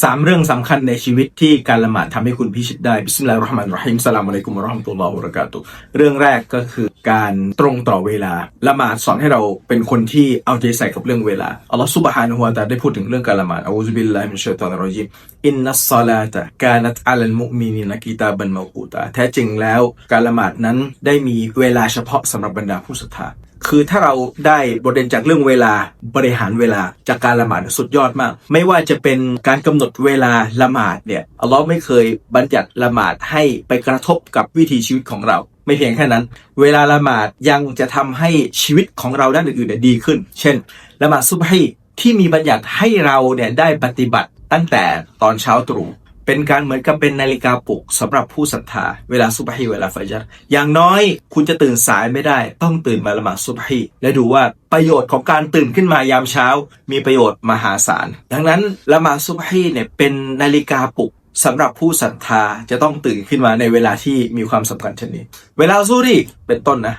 สามเรื่องสำคัญในชีวิตที่การละหมาดทำให้คุณพิชิตได้บิสมิลลาฮิรเราะห์มานิรเราะฮีมสลามอะลัยกุมวะเราะห์มะตุลลอฮ์วะบะเราะกาตุเรื่องแรกก็คือการตรงต่อเวลาละหมาดสอนให้เราเป็นคนที่เอาใจใส่กับเรื่องเวลาอัลลอฮ์ซุบฮานะฮูวะตะอาลาได้พูดถึงเรื่องการละหมาดอะอูซุบิลลาฮิมินชัยฏอนิรเราะญีมอินนัสศอลาตะกานัตอะลัลมุอ์มินีนกิตาบันเมากูตาแท้จริงแล้วการละหมาดนั้นได้มีเวลาเฉพาะสำหรับบรรดาผู้ศรัทธา คือถ้าเราได้บทเรียนจากเรื่องเวลาบริหารเวลาจากการละหมาดสุดยอดมาก ไม่ว่าจะเป็นการกำหนดเวลาละหมาดเนี่ยอัลลอฮ์ไม่เคยบัญญัติละหมาดให้ไปกระทบกับวิถีชีวิตของเรา ไม่เพียงแค่นั้น เวลาละหมาดยังจะทำให้ชีวิตของเราด้านอื่นๆดีขึ้น เช่น ละหมาดซุบฮีที่มีบัญญัติให้เราเนี่ยได้ปฏิบัติตั้งแต่ตอนเช้าตรู่ เป็นการเหมือนกับเป็นนาฬิกาปลุกสำหรับผู้ศรัทธาเวลาซุบฮีเวลาฟัจรอย่างน้อยคุณจะตื่นสายไม่ได้ ต้องตื่นมาละหมาดซุบฮีและดูว่าประโยชน์ของการตื่นขึ้นมายามเช้า มีประโยชน์มหาศาล ดังนั้นละหมาดซุบฮีเนี่ยเป็นนาฬิกาปลุกสำหรับผู้ศรัทธาจะต้องตื่นขึ้นมาในเวลาที่มีความสำคัญเช่นนี้ เวลาซูรีเป็นต้นนะ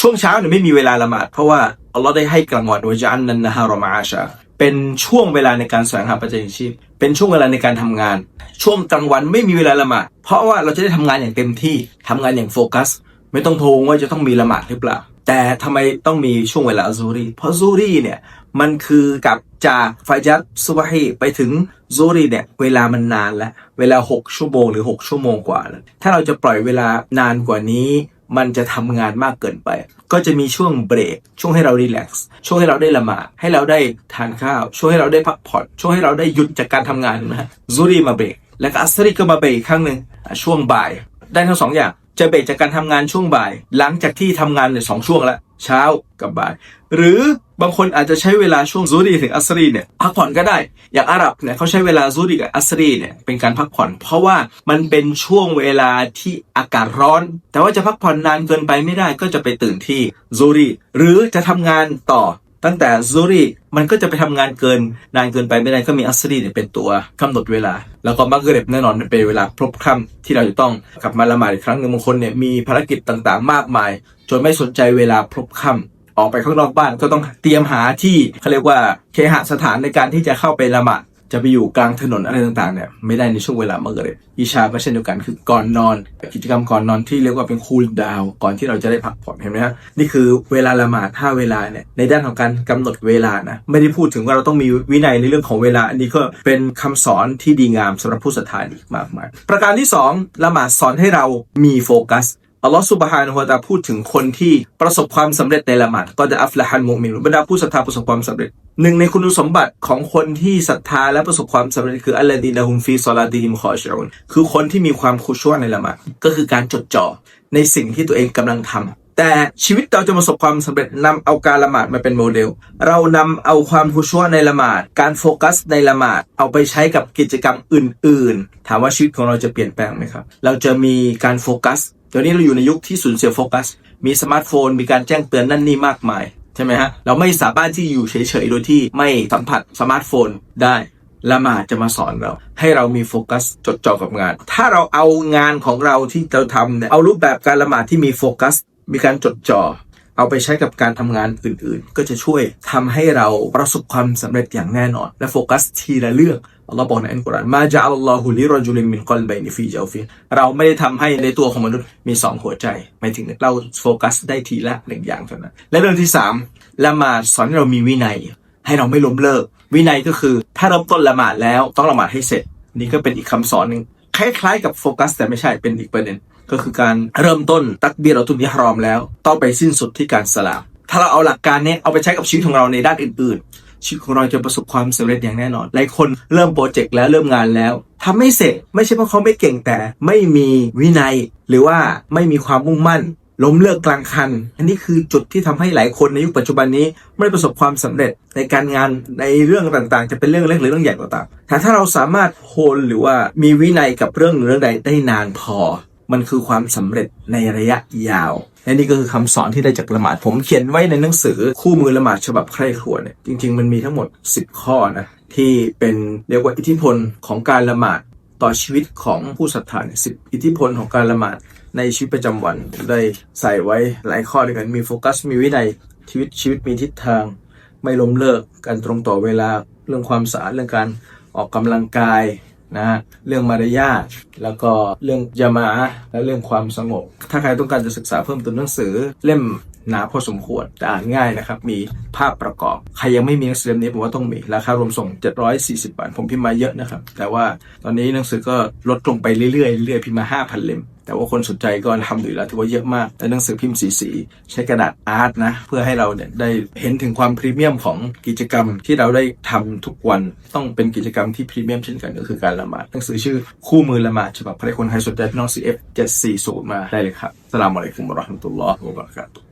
ช่วงเช้าเนี่ยไม่มีเวลาละหมาดเพราะว่าอัลลอฮ์ได้ให้กลางวันวะจันนันนะฮารอมาอาชา เป็นช่วงเวลาในการแสวงหาปัจจัยชีพ เป็นช่วงเวลาในการทำงาน ช่วงกลางวันไม่มีเวลาละหมาดเพราะว่าเราจะได้ทำงานอย่างเต็มที่ทำงานอย่างโฟกัส ไม่ต้องโทงว่าจะต้องมีละหมาดหรือเปล่า แต่ทำไมต้องมีช่วงเวลาซูรีเพราะซูรีเนี่ยมันคือกับจากไฟจัดซุบฮีไปถึงซูรีเนี่ยเวลามันนานแล้วเวลา 6 ชั่วโมงหรือ 6 ชั่วโมงกว่าแล้วถ้าเราจะปล่อยเวลานานกว่านี้ มันจะทำงานมากเกินไป ก็จะมีช่วงเบรก ช่วงให้เรารีแลกซ์ ช่วงให้เราได้ละหมาด ให้เราได้ทานข้าว ช่วงให้เราได้พักผ่อน ช่วงให้เราได้หยุดจากการทำงานนะซูรีมาเบรก แล้วก็อัสรีก็มาเบรกอีกครั้งหนึ่งช่วงบ่าย ได้ทั้งสองอย่าง จะเบรกจากการทำงานช่วงบ่าย หลังจากที่ทำงานเนี่ยสองช่วงแล้ว เช้ากับบ่าย หรือบางคนอาจจะใช้เวลาช่วงซูรีถึงอัสรีเนี่ยพักผ่อนก็ได้ อย่างอาหรับเนี่ยเขาใช้เวลาซูรีกับอัสรีเนี่ยเป็นการพักผ่อน เพราะว่ามันเป็นช่วงเวลาที่อากาศร้อน แต่ว่าจะพักผ่อนนานเกินไปไม่ได้ก็จะไปตื่นที่ซูรีหรือจะทำงานต่อ ตั้งแต่ซูรีมันก็จะไปทำงานเกินนานเกินไปไม่ได้ก็มีอัสรีเนี่ยเป็นตัวกำหนดเวลา แล้วก็มักเรบแน่นอนเป็นเวลาพลบค่ำที่เราจะต้องกลับมาละหมาดอีกครั้งหนึ่งบางคนเนี่ยมีภารกิจต่างๆ มากมาย จนไม่สนใจเวลาพลบค่ำออกไปข้างนอกบ้านก็ต้องเตรียมหาที่เขาเรียกว่าเคหสถานในการที่จะเข้าไปละหมาด จะไปอยู่กลางถนนอะไรต่างๆเนี่ยไม่ได้ในช่วงเวลามักริบอิชาก็เช่นเดียวกันคือก่อนนอน กิจกรรมก่อนนอนที่เรียกว่าเป็นคูลดาวก่อนที่เราจะได้พักผ่อนเห็นไหมฮะนี่คือเวลาละหมาดห้าเวลาเนี่ยในด้านของการกำหนดเวลานะไม่ได้พูดถึงว่าเราต้องมีวินัยในเรื่องของเวลา อันนี้ก็เป็นคำสอนที่ดีงามสำหรับผู้ศรัทธาอีกมากมายประการที่สองละหมาดสอนให้เรามีโฟกัสอัลลอฮฺสุบฮานะฮูวะตาพูดถึงคนที่ประสบความสำเร็จในละหมาดก็จะอัฟละฮันมุมินบรรดาผู้ศรัทธาประสบความสำเร็จ หนึ่งในคุณสมบัติของคนที่ศรัทธาและประสบความสำเร็จคืออัลลอฮีนะฮุมฟีซอลาติฮิมคอชอุนคือคนที่มีความคุชวในละหมาดก็คือการจดจ่อในสิ่งที่ตัวเองกำลังทำแต่ชีวิตเราจะประสบความสำเร็จนำเอาการละหมาดมาเป็นโมเดล เรานำเอาความคุชวในละหมาด การโฟกัสในละหมาด เอาไปใช้กับกิจกรรมอื่น ๆ ถามว่าชีวิตของเราจะเปลี่ยนแปลงไหมครับ เราจะมีการโฟกัสเดี๋ยวนี้เราอยู่ในยุคที่สูญเสียโฟกัสมีสมาร์ทโฟน มีการแจ้งเตือนนั่นนี่มากมาย ใช่ไหมฮะ เราไม่สามารถที่อยู่เฉยๆ โดยที่ไม่สัมผัสสมาร์ทโฟนได้ละหมาดจะมาสอนเรา ให้เรามีโฟกัสจดจ่อกับงาน ถ้าเราเอางานของเราที่เราทำเนี่ยเอารูปแบบการละหมาดที่มีโฟกัส มีการจดจ่อ เอาไปใช้กับการทำงานอื่นๆ ก็จะช่วยทำให้เราประสบความสำเร็จอย่างแน่นอน และโฟกัสทีละเรื่องอัลลอฮ์บอกในอัลกุรอานมาจะอัลลอฮุลิรอจุลิมินกอลบัยนิฟีเจาฟีเราไม่ได้ทำให้ในตัวของมนุษย์มีสองหัวใจหมายถึงเราโฟกัสได้ทีละหนึ่งอย่างเท่านั้น และเรื่องที่สามละหมาดสอนให้เรามีวินัย ให้เราไม่ล้มเลิก วินัยก็คือถ้าเริ่มต้นละหมาดแล้วต้องละหมาดให้เสร็จ นี่ก็เป็นอีกคำสอนหนึ่ง คล้ายๆกับโฟกัสแต่ไม่ใช่เป็นอีกประเด็น ก็คือการเริ่มต้นตักบีเราตุนยิฮรอมแล้ว ต้องไปสิ้นสุดที่การสลาม ถ้าเราเอาหลักการนี้เอาไปใช้กับชีวิตของเราในด้านอื่นๆชีวิตของเราจะประสบความสำเร็จอย่างแน่นอน หลายคนเริ่มโปรเจกต์แล้วเริ่มงานแล้วทำไม่เสร็จไม่ใช่เพราะเขาไม่เก่งแต่ ไม่มีวินัย หรือว่าไม่มีความมุ่งมั่น ล้มเลิกกลางคัน อันนี้คือจุดที่ทำให้หลายคนในยุคปัจจุบันนี้ไม่ประสบความสำเร็จในการงานในเรื่องต่างๆ จะเป็นเรื่องเล็กหรือเรื่องใหญ่ก็ตามแต่ถ้าเราสามารถโฮลหรือว่ามีวินัยกับเรื่องหรือเรื่องใดได้นานพอ มันคือความสำเร็จในระยะยาวและนี่ก็คือคำสอนที่ได้จากละหมาด ผมเขียนไว้ในหนังสือคู่มือละหมาดฉบับใคร่ครวญเนี่ยจริง ๆ มันมีทั้งหมด 10 ข้อนะที่เป็นเรียกว่าอิทธิพลของการละหมาดต่อชีวิตของผู้ศรัทธาสิบอิทธิพลของการละหมาด ในชีวิตประจำวันได้ใส่ไว้หลายข้อด้วยกันมีโฟกัส มีวินัยชีวิตชีวิตมีทิศทาง ไม่ล้มเลิกการตรงต่อเวลาเรื่องความสะอาดเรื่องการออกกำลังกายนะฮะเรื่องมารยาทแล้วก็เรื่องยามาและเรื่องความสงบ ถ้าใครต้องการจะศึกษาเพิ่มเติมหนังสือเล่มหนาพอสมควรแต่อ่านง่ายนะครับ มีภาพประกอบ ใครยังไม่มีหนังสือเล่มนี้ผมว่าต้องมี ราคารวมส่ง 740 บาท ผมพิมพ์มาเยอะนะครับ แต่ว่าตอนนี้หนังสือก็ลดลงไปเรื่อยๆเรื่อยๆพิมพ์มา 5,000 เล่ม แต่ว่าคนสนใจก็ทำอยู่แล้วถือว่าเยอะมาก แต่หนังสือพิมพ์สีสีๆใช้กระดาษอาร์ตนะ เพื่อให้เราเนี่ยได้เห็นถึงความพรีเมียมของกิจกรรมที่เราได้ทำทุกวันต้องเป็นกิจกรรมที่พรีเมียมเช่นกันก็คือการละหมาดหนังสือชื่อคู่มือละหมาดฉบับใครคนไทยสนใจพี่น้อง CF 740มาได้เลยครับสลามอะลัยกุมราะห์มะตุลลอฮ์วะบะเราะกาตุ